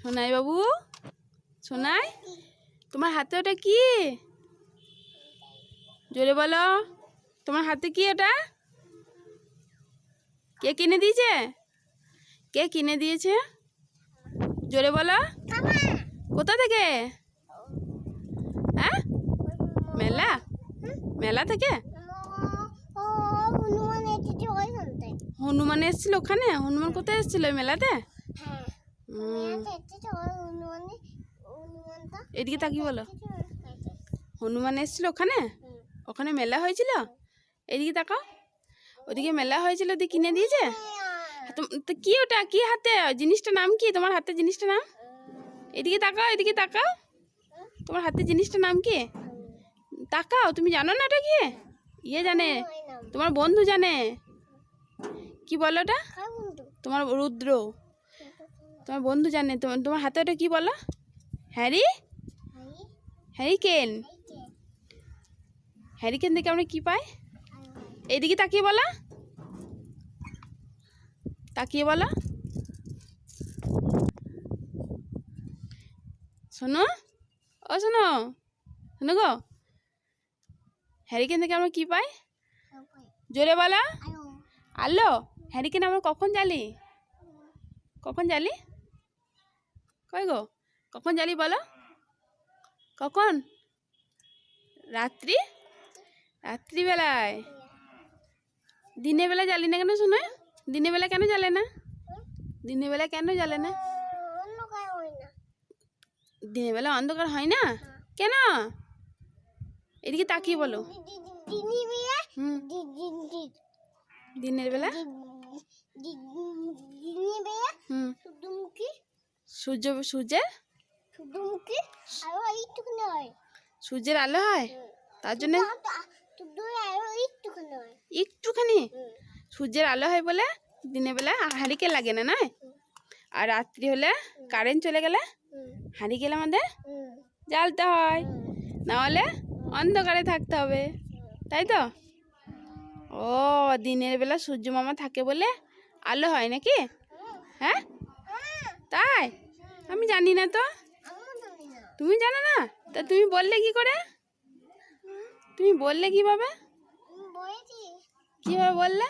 সোনাই বাবু? সোনাই? তোমার হাতে ওটা কি? জোরে বলো। তোমার হাতে কি ওটা? কে কিনে দিয়েছে? কে কিনে দিয়েছে? জোরে বলো। কোথা থেকে? হ্যাঁ? মেলা? মেলা থেকে? হনুমান এসেছিল ওখানে। হনুমান কোথায় এসেছিল মেলাতে? এদিকে তাকিয়ে বলো। হনুমান এসেছিল ওখানে? ওখানে মেলা হয়েছিল? এদিকে তাকাও। ওদিকে মেলা হয়েছিল ওদিকে কিনে দিয়েছে? তো- কি ওটা? কি হাতে? জিনিসটার নাম কি? তোমার হাতে জিনিসটার নাম? এদিকে তাকাও এদিকে তাকাও। তোমার হাতে জিনিসটার নাম কি? তাকাও, তুমি জানো না ওটা কি? ইয়ে জানে। তোমার বন্ধু জানে। কি বলো ওটা? তোমার রুদ্র। তোমার বন্ধু জানে তোমার তোমার হাতে ওটা কি বলো? হ্যারি? হ্যারিকেন হ্যারিকেন থেকে আমরা কি পাই? এইদিকে তাকিয়ে বলা। তাকিয়ে বলা। শোনো ও শোনো শোনো গো। হ্যারিকেন থেকে আমরা কি পাই? জোরে বলা। আলো। হ্যারিকেন আমরা কখন জ্বালি কখন জ্বালি কই গো? কখন জ্বালি বলো? কখন? রাত্রি? রাত্রিবেলায়? দিনের বেলা জ্বালি না কেন শোনো দিনের বেলা কেন জ্বালে না? দিনের বেলা কেন জ্বালে না? দিনের বেলা অন্ধকার হয় না? কেন? এদিকে তাকিয়ে বলো। দিনের বেলা? হুম। সূর্য সূর্যের? সূর্যের আলো হয়? তার জন্য? একটুখানি সূর্যের আলো হয়। বলে দিনের বেলা হাঁড়িকে লাগে না নয় আর রাত্রি হলে কারেন্ট চলে গেলে হাঁড়িকেল আমাদের জ্বালতে হয়। না হলে অন্ধকারে থাকতে হবে। তাই তো? ও দিনের বেলা সূর্য মামা থাকে বলে আলো হয় নাকি? হ্যাঁ? তাই? আমি জানি না তো। তুমি জানো না? তা তুমি বললে কি করে? তুমি বললে কীভাবে? কীভাবে বললে?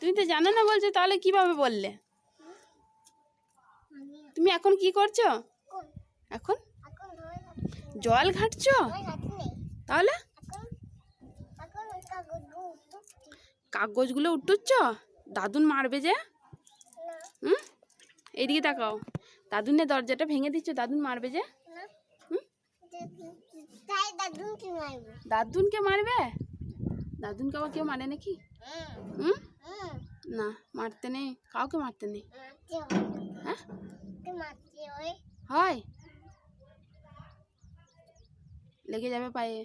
তুমি তো জানো না বলছো, তাহলে কীভাবে বললে? তুমি এখন কি করছ? এখন? জল ঘাটছো? তাহলে? কাগজগুলো উঠুচ্ছ? দাদুন মারবে যে? এইদিকে তাকাও। দাদুনের দরজাটা ভেঙে দিচ্ছ, দাদুন মারবে যে? দাদুনকে মারবে? দাদুনকে আবার কেউ মারে নাকি? হুম? না, মারতে নেই। কাউকে মারতে নেই। হ্যাঁ? হয়। লেগে যাবে পায়ে।